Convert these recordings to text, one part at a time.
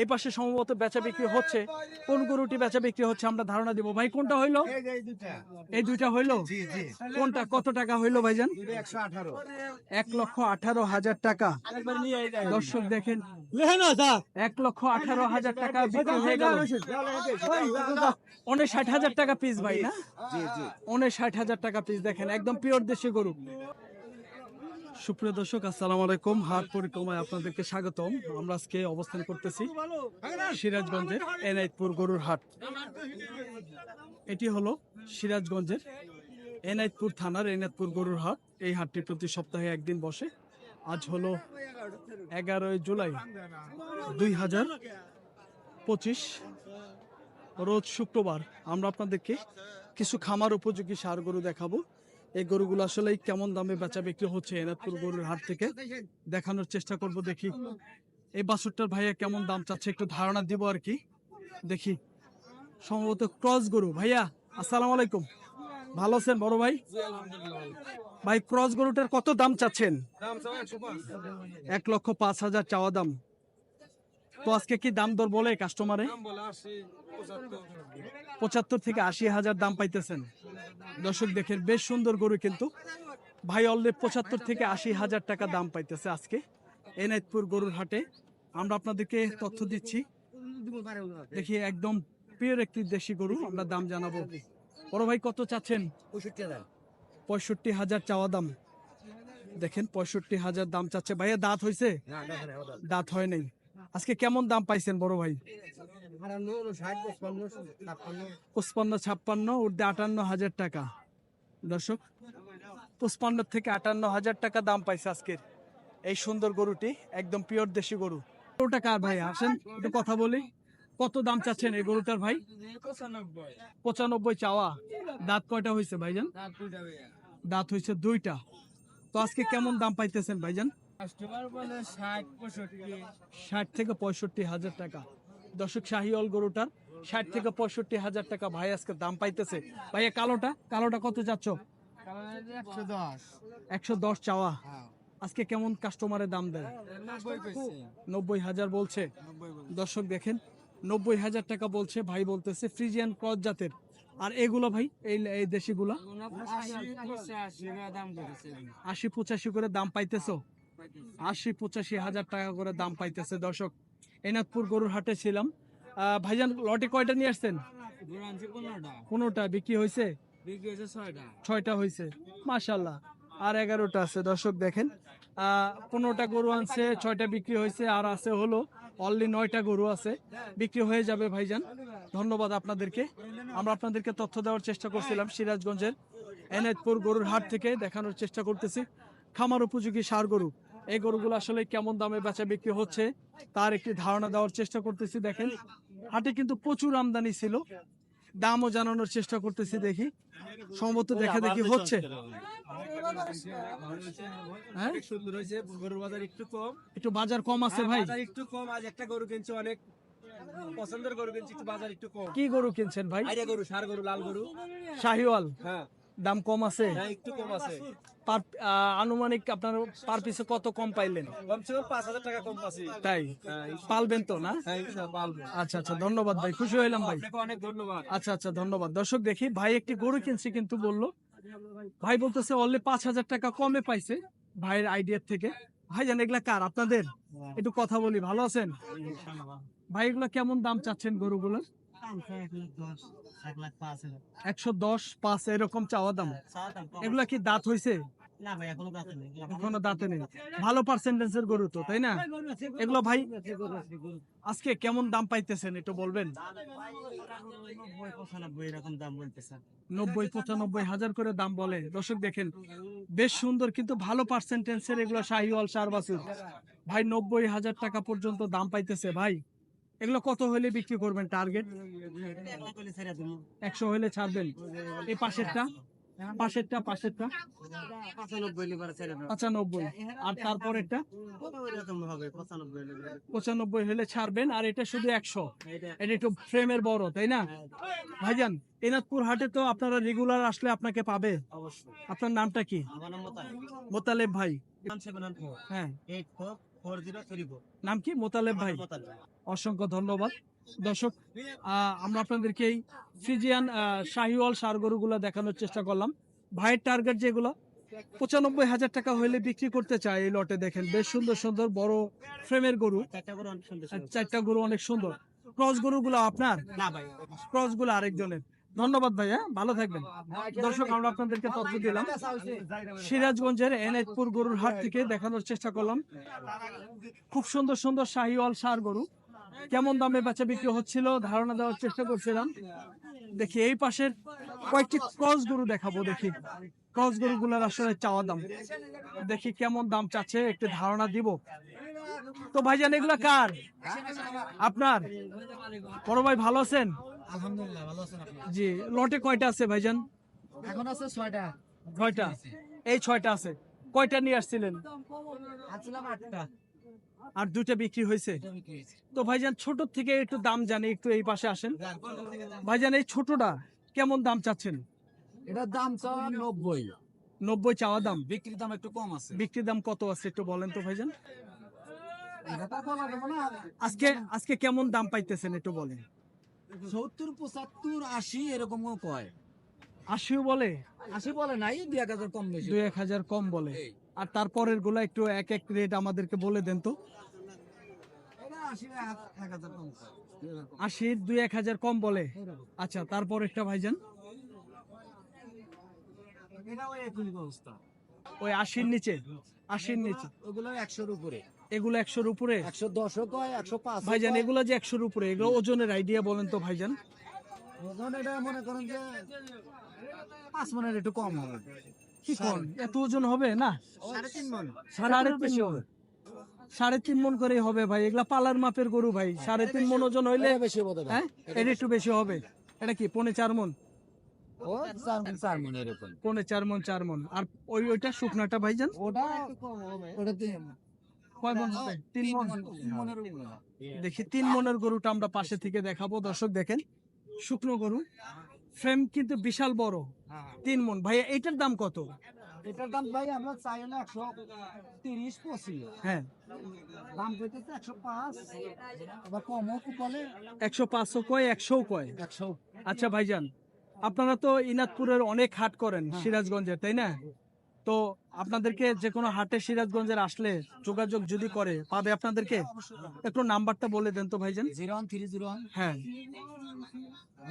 এই পাশে সম্ভবত বেচা বিক্রি হচ্ছে। কোন গরুটি বেচা বিক্রি হচ্ছে আমরা ধারণা দিব। ভাই কোনটা হইল? এই দুইটা। হইল? কোনটা? কত টাকা হইল ভাইজান? এক লক্ষ আঠারো হাজার টাকা। দর্শক দেখেন। এক লক্ষ আঠারো হাজার টাকা বিক্রি হয়ে গেল। অনেক ষাট হাজার টাকা পিস ভাই না? অনেক ষাট হাজার টাকা পিস দেখেন। একদম পিওর দেশি গরু। সুপ্রিয় দর্শক, আসসালামু আলাইকুম। হাট পরিক্রমায় আপনাদেরকে স্বাগতম। আমরা আজকে অবস্থান করতেছি সিরাজগঞ্জের এনাইতপুর গরুর হাট। এটি হলো সিরাজগঞ্জের এনাইতপুর থানার এনাইতপুর গরুর হাট। এই হাটটি প্রতি সপ্তাহে একদিন বসে। আজ হলো এগারোই জুলাই দুই হাজার পঁচিশ। রোজ শুক্রবার আমরা আপনাদেরকে কিছু খামার উপযোগী সার গরু দেখাবো। এই গরুগুলো আসলে কেমন দামে বেচা বিক্রি হচ্ছে এনাদপুর গরুর হাট থেকে? দেখানোর চেষ্টা করব, দেখি। এই বাছুরটার ভাইয়া কেমন দাম চাচ্ছে একটু ধারণা দিব আর কি। দেখি। সম্ভবত ক্রস গরু। ভাইয়া, আসসালামু আলাইকুম। ভালো আছেন বড় ভাই? ভাই, ক্রস গরুটার কত দাম চাচ্ছেন? এক লক্ষ পাঁচ হাজার চাওয়া দাম। তো আজকে কি দাম দর বলে কাস্টমারে পঁচাত্তর। থেকে আশি হাজার দাম পাইতেছেন। দর্শক দেখেন বেশ সুন্দর গরু কিন্তু। ভাই অলরেডি পঁচাত্তর থেকে আশি হাজার টাকা দাম পাইতেছে আজকে এনায়তপুর গরুর হাটে। আমরা আপনাদেরকে তথ্য দিচ্ছি। দেখি একদম পিওর একটি দেশি গরু আমরা দাম জানাব। বড় ভাই কত চাচ্ছেন? পঁয়ষট্টি হাজার। চাওয়া দাম। দেখেন পঁয়ষট্টি হাজার দাম চাচ্ছে। ভাইয়া দাঁত হয়েছে দাঁত হয় নাই। আজকে কেমন দাম পাইছেন বড় ভাই? পঁচপান্ন ছাপ্পান্ন উর্ধে আটান্ন হাজার টাকা। দর্শক পঁচপান্ন থেকে আটান্ন হাজার টাকা দাম পাইছে আজকের। এই সুন্দর গরুটি একদম পিওর দেশি গরু। গরুটা কার ভাই? আসেন একটু কথা বলি। কত দাম চাচ্ছেন এই গরুটার ভাই? পঁচানব্বই চাওয়া। দাঁত কয়টা হয়েছে ভাইজান? দাঁত হয়েছে দুইটা। তো আজকে কেমন দাম পাইতেছেন ভাইজান? ষাট থেকে পঁয়ষট্টি হাজার টাকা। দর্শক শাহিওল গরুটার ষাট থেকে পঁয়ষট্টি হাজার টাকা ভাই আজকে দাম পাইতেছে। ভাইয়া কালোটা? কালোটা কত যাচ্ছ? একশো দশ একশো দশ চাওয়া। আজকে কেমন কাস্টমারের দাম দেয়? নব্বই হাজার বলছে। দর্শক দেখেন নব্বই হাজার টাকা বলছে ভাই বলতেছে ফ্রিজিয়ান ক্রস জাতের। আর এগুলো ভাই এই এই দেশিগুলা? আশি পঁচাশি করে দাম পাইতেছো। আশি পঁচাশি হাজার টাকা করে দাম পাইতেছে দর্শক। এনাদপুর গরুর হাটে ছিলাম। ভাইজান লটে কয়টা নিয়ে আসছেন? পনেরোটা। বিক্রি হয়েছে? ছয়টা। হয়েছে মাশাল্লাহ আর এগারোটা আছে দর্শক দেখেন। পনেরোটা গরু আনছে ছয়টা বিক্রি হয়েছে আর আছে হলো অনলি নয়টা গরু আছে। বিক্রি হয়ে যাবে ভাইজান। ধন্যবাদ আপনাদেরকে। আমরা আপনাদেরকে তথ্য দেওয়ার চেষ্টা করছিলাম সিরাজগঞ্জের এনায়তপুর গরুর হাট থেকে দেখানোর চেষ্টা করতেছি। খামার উপযোগী সার গরু। এই গরুগুলো আসলে কেমন দামে বেচা বিক্রি হচ্ছে তার একটি ধারণা দেওয়ার চেষ্টা করতেছি দেখেন। হাটে কিন্তু প্রচুর আমদানি ছিল দামও জানানোর চেষ্টা করতেছি দেখি। সম্ভবত দেখা দেখি হচ্ছে। হ্যাঁ? সুন্দর হয়েছে গরুর বাজার একটু কম একটু বাজার কম আছে ভাই। একটু কম আজ একটা গরু কিনছে অনেক পছন্দের গরু কিনছে একটু বাজার একটু কম। কি গরু কিনছেন ভাই? গরু সার গরু লাল গরু। শাহিওয়াল। হ্যাঁ। দাম কম আছে? হ্যাঁ একটু কম আছে। পার আনুমানিক আপনার পার পিছে কত কম পাইলেন? কমসে পাঁচ হাজার টাকা কম পাচ্ছি তাই? হ্যাঁ, পালবেন তো না? হ্যাঁ আচ্ছা আচ্ছা ধন্যবাদ ভাই খুশি হইলাম ভাই। অনেক ধন্যবাদ। আচ্ছা আচ্ছা ধন্যবাদ। দর্শক দেখি ভাই একটি গরু কিনছে কিন্তু বলল। ভাই বলতেছে অনলি পাঁচ হাজার টাকা কমে পাইছে ভাইয়ের আইডিয়ার থেকে। ভাই জান এগুলা কার? আপনাদের? একটু কথা বলি ভালো আছেন? ভাই এগুলা কেমন দাম চাচ্ছেন গরুগুলোর? একশো দশ পাঁচ এরকম চাওয়া দাম। কি দাঁত পার্সেন্টেজের নব্বই পঁচানব্বই হাজার করে দাম বলে। দর্শক দেখেন, বেশ সুন্দর কিন্তু ভালো পার্সেন্টেন্সের এগুলো শাহিওয়াল সার বাছুর ভাই, নব্বই হাজার টাকা পর্যন্ত দাম পাইতেছে, ভাই। এগুলো কত হলে বিক্রি করবেন টার্গেট একশো হলে ছাড়বেন এই পাশেরটা? পাশেরটা পাশেরটা? পঁচানব্বই। আর তারপরেরটা? পঁচানব্বই হলে ছাড়বেন আর এটা শুধু একশো। এটা একটু ফ্রেমের বড় তাই না? ভাইজান এনাদপুর হাটে তো আপনারা রেগুলার আসলে আপনাকে পাবে। আপনার নামটা কি? মোতালেব ভাই। হ্যাঁ। নাম কি? মোতালেব ভাই। অসংখ্য ধন্যবাদ। দর্শক আহ, আমরা আপনাদেরকে এই ফ্রিজিয়ান আহ, শাহিওয়াল সার গরুগুলো দেখানোর চেষ্টা করলাম। ভাইয়ের টার্গেট যেগুলো পঁচানব্বই হাজার টাকা হইলে বিক্রি করতে চায় এই লটে দেখেন বেশ সুন্দর সুন্দর বড় ফ্রেমের গরু। চারটা গরু অনেক সুন্দর ক্রস গরুগুলো আপনার? না ভাই। ক্রসগুলো আরেকজনের। ধন্যবাদ ভাইয়া ভালো থাকবেন। দর্শক আমরা আপনাদেরকে তথ্য দিলাম। সিরাজগঞ্জের এনএচপুর গরুর হাট থেকে দেখানোর চেষ্টা করলাম। খুব সুন্দর সুন্দর শাহিওয়াল সার গরু। কেমন দামে বেচা বিক্রি হচ্ছিল? ধারণা দেওয়ার চেষ্টা করছিলাম। দেখি এই পাশের কয়েকটি ক্রস গরু দেখাবো দেখি। ক্রস গরুগুলোর আসলে চাওয়া দাম। দেখি কেমন দাম চাচ্ছে একটু ধারণা দিব। তো ভাইজান এগুলা কার? আপনার? বড় ভাই ভালো আছেন? আলহামদুলিল্লাহ ভালো আছেন আপনি? জি লটে কয়টা আছে ভাইজান? এখন আছে ছয়টা। ছয়টা? এই ছয়টা আছে। কয়টা নিয়ে আসছিলেন? আসছিলাম আটটা। আর দুইটা বিক্রি হয়েছে। তো ভাইজান ছোট থেকে একটু দাম জানি একটু এই পাশে আসেন। ভাইজান এই ছোটটা কেমন দাম চাচ্ছেন? এটার দাম চাওয়া নব্বই। নব্বই চাওয়া দাম? বিক্রির দাম একটু কম আছে। বিক্রির দাম কত আছে একটু বলেন তো ভাইজান। এটা আজকে আজকে কেমন দাম পাইতেছেন একটু বলেন। সত্তর পঁচাত্তর আশি এরকম কয়। আশিও বলে? আশি বলে নাই দুই এক হাজার কম বেশি। দুই এক হাজার কম বলে। আর তারপরেরগুলা একটু এক এক রেট আমাদেরকে বলে দেন তো। আশির দুই এক হাজার কম বলে। আচ্ছা তারপর একটা ভাইজান। ওই আশির নিচে আশির নিচে। ওগুলো একশোর উপরে। এগুলো একশোর উপরে? একশো দশও কয় একশো পাঁচ ভাইজান এগুলো যে একশোর উপরে এগুলো ওজনের আইডিয়া বলেন তো ভাইজান। ওজন এটা মনে করেন যে পাঁচ মনের একটু কম হবে। কি কোন এত ওজন হবে না? সাড়ে তিন মন। সাড়ে মন। সাড়ে তিন মন করে হবে ভাই। এগুলা পালার মাপের গরু ভাই। সাড়ে তিন মন ওজন হইলে বেশি হ্যাঁ এটা একটু বেশি হবে। এটা কি পনে চার মন? পনে চার মন চার মন। আর ওই ওইটা শুকনাটা ওটা ওটা মন। হবে? মন? মনের উপরে। দেখি তিন মনের গরুটা আমরা পাশে থেকে দেখাবো। দর্শক দেখেন শুকনো গরু। ফ্রেম কিন্তু বিশাল বড়। তিন মন। ভাই এটার দাম কত? এটার দাম ভাই আমরা চাই হলো একশো তিরিশ পঁচিশ। হ্যাঁ। দাম একশো পাঁচ। আবার কমও বলে? একশো পাঁচশো কয় একশো কয়? একশো। আচ্ছা ভাইজান আপনারা তো ইনাদপুরের অনেক হাট করেন সিরাজগঞ্জের তাই না? তো আপনাদেরকে যে কোনো হাটে সিরাজগঞ্জের আসলে যোগাযোগ যদি করে পাবে আপনাদেরকে? একটু নাম্বারটা বলে দেন তো ভাইজান। Zero one three zero one. হ্যাঁ।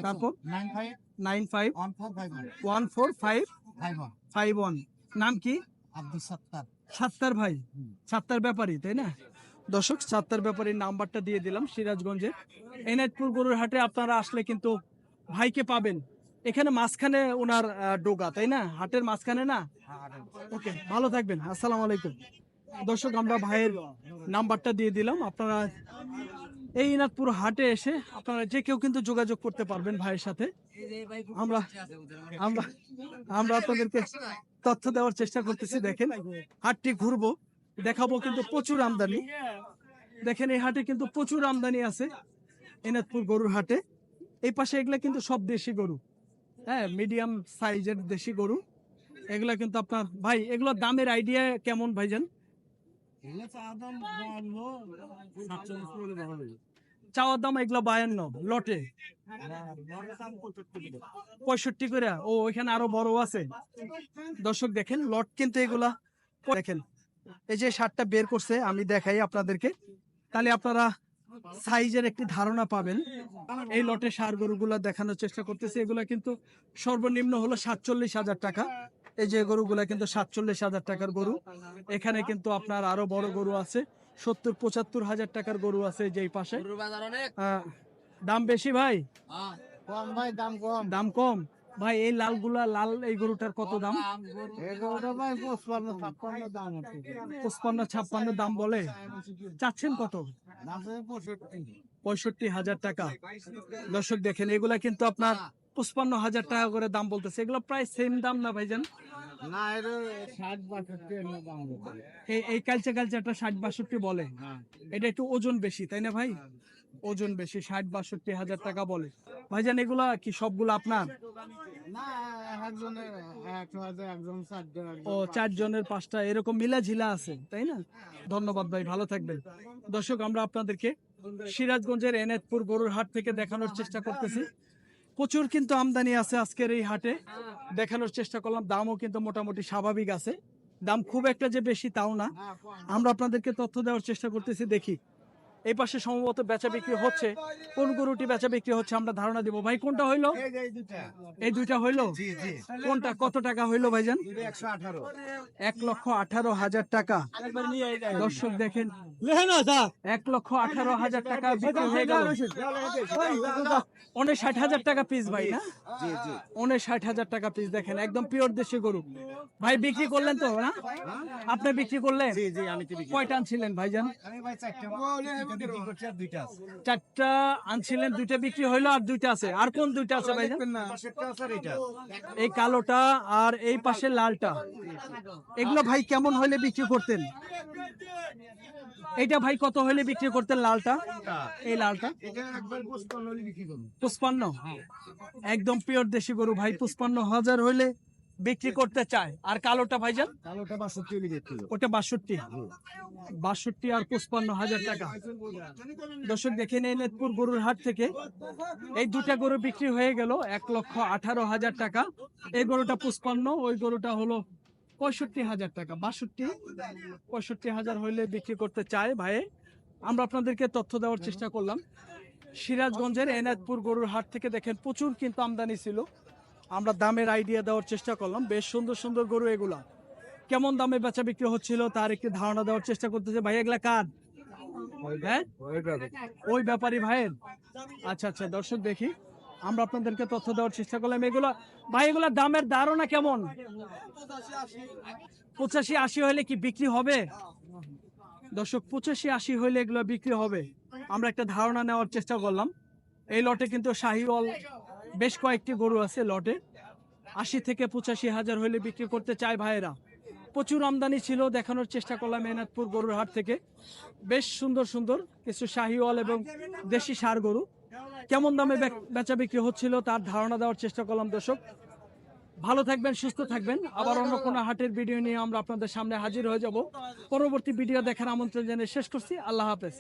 তারপর? Nine five. Nine five. One four five. One four five five one. Five one নাম কি? আব্দুল সত্তার। সাত্তার ভাই। সাত্তার ব্যাপারী তাই না? দর্শক সাত্তার ব্যাপারীর নাম্বারটা দিয়ে দিলাম সিরাজগঞ্জে। এনায়তপুর গরুর হাটে আপনারা আসলে কিন্তু ভাইকে পাবেন। এখানে মাঝখানে ওনার ডোগা, তাই না? হাটের মাঝখানে না? ওকে ভালো থাকবেন। আসসালামু আলাইকুম। দর্শক, আমরা ভাইয়ের নাম্বারটা দিয়ে দিলাম। আপনারা এই ইনাদপুর হাটে এসে আপনারা যে কেউ কিন্তু যোগাযোগ করতে পারবেন ভাইয়ের সাথে। আমরা আমরা আমরা আপনাদেরকে তথ্য দেওয়ার চেষ্টা করতেছি। দেখেন, হাটটি ঘুরবো। দেখাবো কিন্তু প্রচুর আমদানি। দেখেন, এই হাটে কিন্তু প্রচুর আমদানি আছে। এনাদপুর গরুর হাটে। এই পাশে এগুলা কিন্তু সব দেশি গরু। হ্যাঁ মিডিয়াম সাইজের দেশি গরু। এগুলা কিন্তু আপনার ভাই এগুলোর দামের আইডিয়া কেমন ভাইজান? চাওয়ার দাম এগুলো বায়ান্ন লটে। পঁয়ষট্টি করে। ও ওইখানে আরও বড় আছে। দর্শক দেখেন লট কিন্তু এগুলা দেখেন। এই যে শার্টটা বের করছে আমি দেখাই আপনাদেরকে। তাহলে আপনারা সাইজের একটি ধারণা পাবেন। এই লটে সার গরুগুলা দেখানোর চেষ্টা করতেছি। এগুলা কিন্তু সর্বনিম্ন হলো সাতচল্লিশ হাজার টাকা। এই যে গরুগুলা কিন্তু সাতচল্লিশ হাজার টাকার গরু। এখানে কিন্তু আপনার আরও বড় গরু আছে। সত্তর পঁচাত্তর হাজার টাকার গরু আছে যেই পাশে। দাম বেশি ভাই? কম ভাই দাম কম। দাম কম। ভাই এই লালগুলা লাল এই গরুটার কত দাম? পঁচপান্ন ছাপ্পান্ন দাম বলে? চাচ্ছেন কত? পঁয়ষট্টি। হাজার টাকা। দর্শক দেখেন এগুলা কিন্তু আপনার পঁচপান্ন হাজার টাকা করে দাম বলতেছে। এগুলো প্রায় সেম দাম না ভাইজান? এই এই কালচে কালচারটা ষাট বাষট্টি বলে। হ্যাঁ। এটা একটু ওজন বেশি তাই না ভাই? ওজন বেশি ষাট বাষট্টি হাজার টাকা বলে। ভাইজান এগুলা কি সবগুলো আপনার? ও চারজনের পাঁচটা এরকম মিলা ঝিলা আছে তাই না? ধন্যবাদ ভাই ভালো থাকবেন। দর্শক আমরা আপনাদেরকে সিরাজগঞ্জের এনায়তপুর গরুর হাট থেকে দেখানোর চেষ্টা করতেছি। প্রচুর কিন্তু আমদানি আছে আজকের এই হাটে। দেখানোর চেষ্টা করলাম দামও কিন্তু মোটামুটি স্বাভাবিক আছে। দাম খুব একটা যে বেশি তাও না। আমরা আপনাদেরকে তথ্য দেওয়ার চেষ্টা করতেছি দেখি এই পাশে সম্ভবত বেচা বিক্রি হচ্ছে। কোন গরুটি বেচা বিক্রি হচ্ছে আমরা ধারণা দিব। ভাই কোনটা হইল? এই দুইটা। হইল? কোনটা কত টাকা হইল ভাইজান? এক লক্ষ আঠারো হাজার টাকা। দর্শক দেখেন এক লক্ষ আঠারো হাজার টাকা বিক্রি হয়ে গেল। অনেক ষাট হাজার টাকা পিস ভাই না? অনেক ষাট হাজার টাকা পিস দেখেন একদম পিওর দেশি গরু। ভাই বিক্রি করলেন তো না? আপনি বিক্রি করলেন? কয়টা আনছিলেন ভাইজান? চারটা আনছিলেন দুইটা বিক্রি হইল আর দুইটা আছে। আর কোন দুইটা আছে ভাইজান? এই কালোটা আর এই পাশে লালটা। এগুলো ভাই কেমন হইলে বিক্রি করতেন? এইটা ভাই কত হইলে বিক্রি করতেন লালটা? এই লালটা? পুষ্পান্ন একদম পিওর দেশি গরু। ভাই পুষ্পান্ন হাজার হইলে বিক্রি করতে চায়। আর কালোটা ভাইজান? ওটা বাষট্টি। বাষট্টি আর পুষ্পান্ন হাজার টাকা। দর্শক দেখে নেই নেতপুর গরুর হাট থেকে। এই দুটা গরু বিক্রি হয়ে গেল এক লক্ষ আঠারো হাজার টাকা। এই গরুটা পুষ্পান্ন ওই গরুটা হলো পঁয়ষট্টি হাজার টাকা। বাষট্টি পঁয়ষট্টি হাজার হইলে বিক্রি করতে চায় ভাই। আমরা আপনাদেরকে তথ্য দেওয়ার চেষ্টা করলাম। সিরাজগঞ্জের এনায়তপুর গরুর হাট থেকে দেখেন প্রচুর কিন্তু আমদানি ছিল। আমরা দামের আইডিয়া দেওয়ার চেষ্টা করলাম। বেশ সুন্দর সুন্দর গরু এগুলা। কেমন দামে বেচা বিক্রি হচ্ছিল তার একটি ধারণা দেওয়ার চেষ্টা করতেছে। ভাই, এগুলা কার? হ্যাঁ? ওই ব্যাপারী ভাইয়ের? আচ্ছা আচ্ছা দর্শক দেখি। আমরা আপনাদেরকে তথ্য দেওয়ার চেষ্টা করলাম। এগুলা, ভাই, এগুলা দামের ধারণা কেমন? পঁচাশি আশি হলে কি বিক্রি হবে? দর্শক, পঁচাশি আশি হলে এগুলো বিক্রি হবে। আমরা একটা ধারণা নেওয়ার চেষ্টা করলাম। এই লটে কিন্তু শাহিওয়াল বেশ কয়েকটি গরু আছে লটে। আশি থেকে পঁচাশি হাজার হলে বিক্রি করতে চায় ভাইয়েরা। প্রচুর আমদানি ছিল, দেখানোর চেষ্টা করলাম মেনাদপুর গরুর হাট থেকে। বেশ সুন্দর সুন্দর কিছু শাহিওয়াল এবং দেশি সার গরু। কেমন দামে বেচা বিক্রি হচ্ছিল তার ধারণা দেওয়ার চেষ্টা করলাম দর্শক। ভালো থাকবেন, সুস্থ থাকবেন। আবার অন্য কোনো হাটের ভিডিও নিয়ে আমরা আপনাদের সামনে হাজির হয়ে যাব। পরবর্তী ভিডিও দেখার আমন্ত্রণ জানিয়ে শেষ করছি। আল্লাহ হাফেজ।